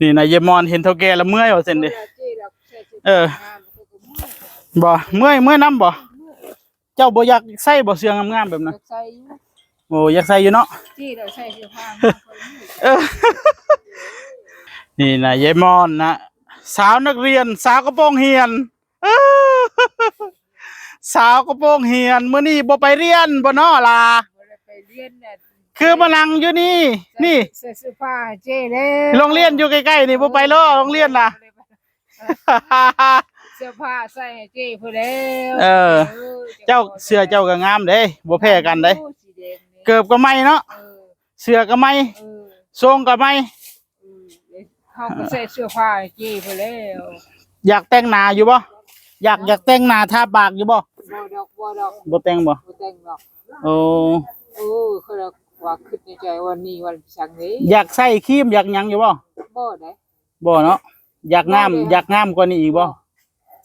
นี่นายเยมอนเห็นเท่าแก่แล้วเมื่อยว่าเส้นเด้เออบ่เมื่อยเมื่อยน้ำบ่เจ้าบ่อยากใส่บ่เสื้องามๆแบบนั้นใส่อยู่โอ้อยากใส่อยู่เนาะที่เราใส่เสื้อผ้าเออนี่นะยายมอนนะสาวนักเรียน สาวกระโปรงเฮียนเออสาวกระโปรงเฮียนมื้อนี้บ่ไปเรียนบ่เนาะล่ะ ไปเรียนเนี่ยคือมานั่งอยู่นี่ นี่ใส่เสื้อผ้าเจ้เลยโรงเรียนอยู่ใกล้ๆนี่บ่ไปล้อโรงเรียนล่ะ เสื้อผ้าใส่ให้เจ้พอแล้วเออ เจ้าเสื้อเจ้าก็งามเด้บ่แพ้กันเด้สีแดงนี่เกือบก็ไม่เนาะเออเสื้อก็ไม่เออทรงก็ไม่เออเขาก็ใส่เสื้อผ้าให้เจ้พอแล้วอยากแต่งหน้าอยู่บ่อยากอยากแต่งหน้าทาปากอยู่บ่บ่ดอกบ่ดอกบ่แต่งบ่บ่แต่งดอกโอ้โอ้เขาเรียก ว่าคิดในใจวันนี้วันสังนี้อยากใส่ครีมอยากหยังอยู่บ่บ่ได้บ่เนาะอยากงามบ่เลยอยากงามกว่านี้อีกบ่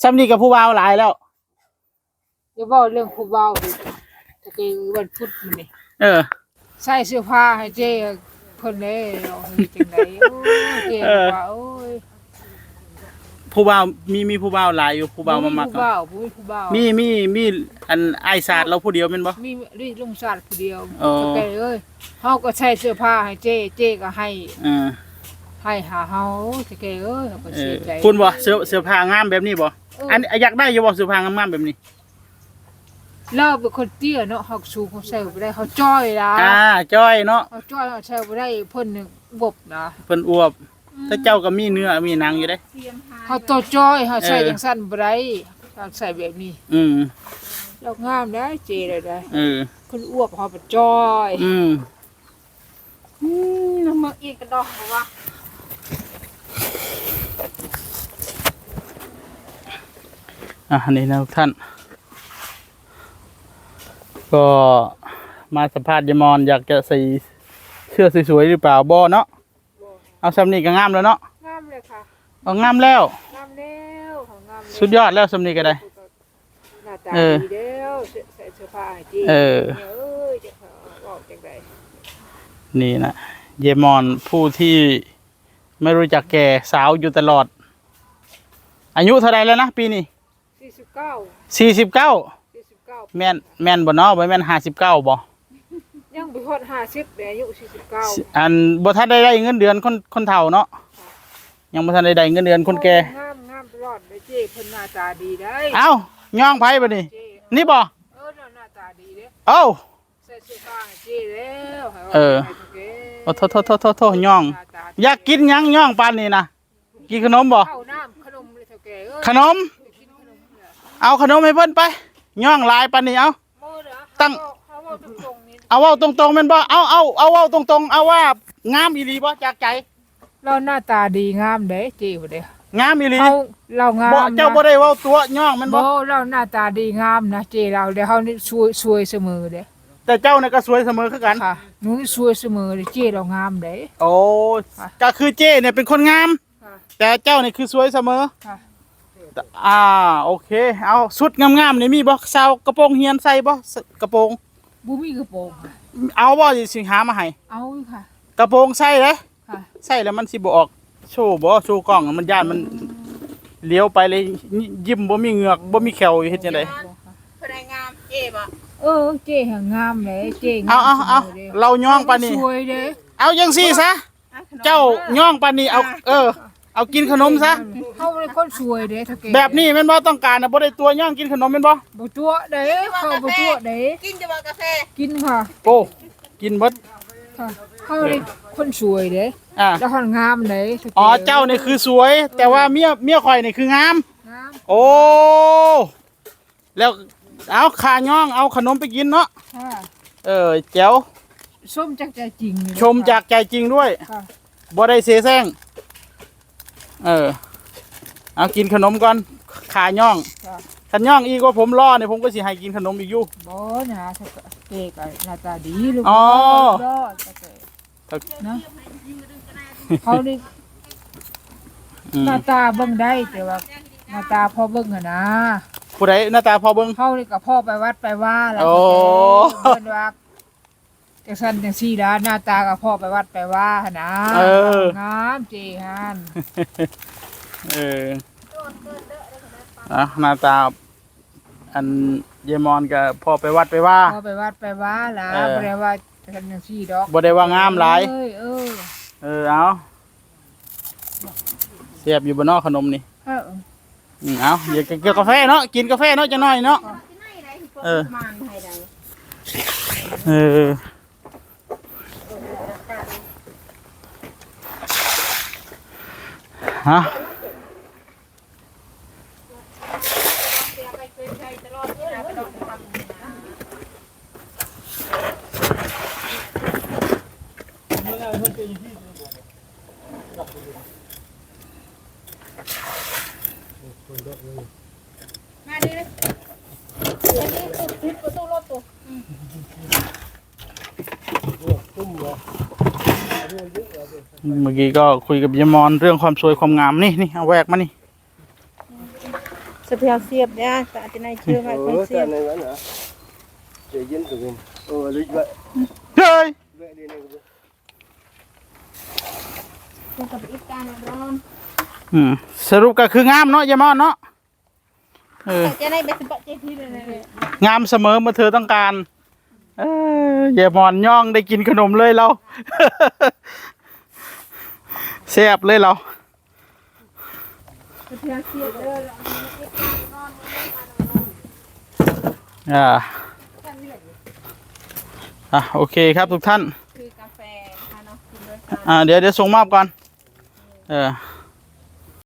ซ้ำนี่กับผู้บ่าวหลายแล้วอย่าบ่เรื่องผู้เบาดิตะกี้วันพุธนี่นี่เออ ใส่เสื้อผ้าให้เจ้เพิ่นเลยเอาเฮ็ดจังไดโอ้ยเจ้เออว่าโอ้ย ผู้บ่าวมีมีผู้บ่าวหลายอยู่ผู้บ่าวมามักผู้บ่าวผู้ผู้บ่าวมีมีมีอันไอายศาสตร์เราผู้เดียวแม่นบ่ มีรีลุงศาสตร์ผู้เดียวอ๋อตะกี้เอ้ยเฮาก็ใส่เสื้อผ้าให้เจ้เจ้ก็ให้เออให้หาเฮาตะกี้เอ้ยเขาก็เอเสีอยใจคุณบ่เสื้อเสื้อผ้างามแบบนี้บ่เอออันอยากได้อยู่บ่เสื้อผ้างามๆแบบนี้ เราเป็นคนเตี้ยเนาะเฮาสูงเขาใส่บ่ได้เขาจ้อยล่ะอ่าจ้อยเนาะ เขาจ้อยเขาใส่บ่ได้เพิ่นนึงบบนะเพิ่นอวบ ถ้าเจ้าก็มีเนื้อมีหนังอยู่เด้เขาโตจ้อยเขาใส่เออจังซั่นบ่ได้เขาใส่แบบนี้อืมเรางามได้เจเลยได้เออ คนอ้วกเขาบ่จ้อยอืมอืมน้ำมันอีกกระดอกบ่ว่าอะนี่นะทุกท่าน ก็มาสัมภาษณ์ยายมอนอยากจะใส่เสื้อสวยๆหรือเปล่าบ่เนาะ เอาสำนีก็งามแล้วเนาะงามเลยค่ะเอางามแล้ว งามแล้วของงามแล้วสุดยอดแล้วสำนีก็ได้ หน้าตาเออ ดีแล้วใส่เสื้อผ้าให้จีเออเอ้ยจะเขาบอกจังไดนี่นะเยมอนผู้ที่ไม่รู้จักแก่สาวอยู่ตลอด อายุเท่าไรแล้วนะปีนี้49 สี่สิบเก้า49แม่นแม่นบ่เนาะบ่แม่นห้าสิบเก้าบ่ ยังบ่ฮอด50แต่อายุ49อันบ่ทันได้ได้เงินเดือนคนคนเฒ่าเนาะยังบ่ทันได้ได้เงินเดือนคนแก่งามงามตลอดเลยเจ้เพิ่นหน้าตาดีได้เอ้าย่องไผบ่นี่เจ้นี่บ่เออหน้าตาดีเด้เอ้าใส่เสื้อผ้าให้เจ้แล้วให้ว่าเออให้เจ้โอ้โทษโทษโทษโทษโทษย่องหน้ตดีอยากกินหยังย่องปานนี้นะกินขนมบ่ข้าวน้ำขนมเลยเท่าแก่เอ้ยขนมกินขนมเนี่ยเอาขนมให้เพิ่นไปย่องหลายปานนี้เอาโม่เด้อตั้ง เอาเว้าตรงๆแม่นบ่เอาเอาเอาเว้าตรงๆเอาว่างามอีหลีบ่จากใจเราหน้าตาดีงามเด้เจ้บ่เด้งามอีหลีเขาเรางามบ่เจ้าบ่นะได้เว้าตัวย่องแม่นบ่บ่เราหน้าตาดีงามนะเจ้เราเดี๋ยวเขานี่ช่วยช่วยเสมอเด้แต่เจ้าน่ะก็สวยเสมอคือกันค่ะหนูนี่ช่วยเสมอเด้เจ้เรางามเด้โอ้ค่ะก็คือเจ้เนี่ยเป็นคนงามค่ะแต่เจ้านี่คือสวยเสมอค่ะอ่าโอเค เอาสุดงามๆนี่มีบ่สาวกระโปรงเฮียนใส่บ่สกระโปรง บ่มีกระโปรงค่ะเอาบ่สิหามาให้เอาค่ะ กระโปรงใส่เด้ค่ะ ใส่แล้วมันสิบ่ออก โชว์บ่โชว์กล้องมันย่านมันเลี้ยวไปเลยยิ้มบ่มีเหงือกบ่มีแขวอยู่เฮ็ดจังไดแสดงงามเจ็บอะเออเจ้หางามเด้เจ้งาเอามเอาเอาสมด้เราย่องปานนี้ สวยเด้เอาจังซี่ซะ เจ้าย่องปานนี้เอา เออ เอากินขนมซะเขาเป็นคนสวยเด้เท่าแก่แบบนี้แม่นบ่ต้องการน่ะบ่ได้ตัวย่องกินขนมแม่นบ่บ่ตัวเด้เขาบ่ตัวเด้กินจะบอกกาแฟกินค่ะโอ้กินเบิดค่ะเขาเป็นคนสวยเด้อ่าแล้วคนงามเด้ท่แก่อ๋อเจ้านี่คือสวย แต่ว่าเมียเมียข่อยนี่คืองามงามโอ้แล้วเอาขาย่องเอาขนมไปกินเนาะค่ะเออแจ๋วส้มจากใจจริงนี่ชมจากใจจริงด้วยค่ะบ่ได้เสแสร้ง เออ เอากินขนมก่อนขาย่องค่ะขันย่องอีกว่าผมรอเนี่ยผมก็สิให้กินขนมอีกอยู่บ่นะถ้าเก๋ก็หน้าตาดีลูกอ๋อรอดเท่าแก่นะเขานี่อืมหน้าตาเบิ่งได้แต่ว่าหน้าตาพอเบิ่งอะนะผู้ใดหน้าตาพอเบิ่งเขานี่กับพ่อไปวัดไปว่าแล้วโอ้ เพิ่นว่า จังซั่นจังซี่ล่ะหน้าตากับพ่อไปวัดไปว่าหั่นนะเออ งามเจฮันเอออะหน้าตา อันเยมอนกับพ่อไปวัดไปว่า พ่อไปวัดไปว่าล่ะเออ บ่ได้ว่าจังซั่นจังซี่ดอกบ่ได้ว่างามหลาย เอ้ยเออเออเอาเสียบอยู่บนนอกขนมนี่เอออืมเอาเดี๋ยวกินกาแฟเนาะกินกาแฟเนาะจะน้อยเนาะที่ไหนไหนที่เออมันให้ได้เออฮะ เสียไปเคยใช้ตลอดนี่นะไปลองทำ นะมาดิเลยอันนี้ตุ๊ดตุ๊ดประตูรถตุ๊ดเมื่อกี้ก็คุยกับเยมอนเรื่องความสวยความงามนี่นี่เอาแหวกมานี่สเปียเสียบเนี่ยแต่อาจจะในเชื่อไหมคน Ủa, เสีย cái บ này vẫn hả? Để dính tụi mình. Ồ, lịch vậy. เฮ้ย Vậy đi này. ลงกับอีกการร้อนอืมสรุปก็คืองามเนาะเยมอนเนาะเออจะในเบสบะเจที่เลยเลยงามเสมอเมื่อเธอต้องการ เออเยมอนย่องได้กินขนมเลยเรา แซ่บเลยเราสเปียเสียบเด้ออ่าอะโอเคครับทุกท่าน คือกาแฟนะคะเนาะกินด้วยกัน อ่าเดี๋ยวเดี๋ยวส่งมอบก่อน เออ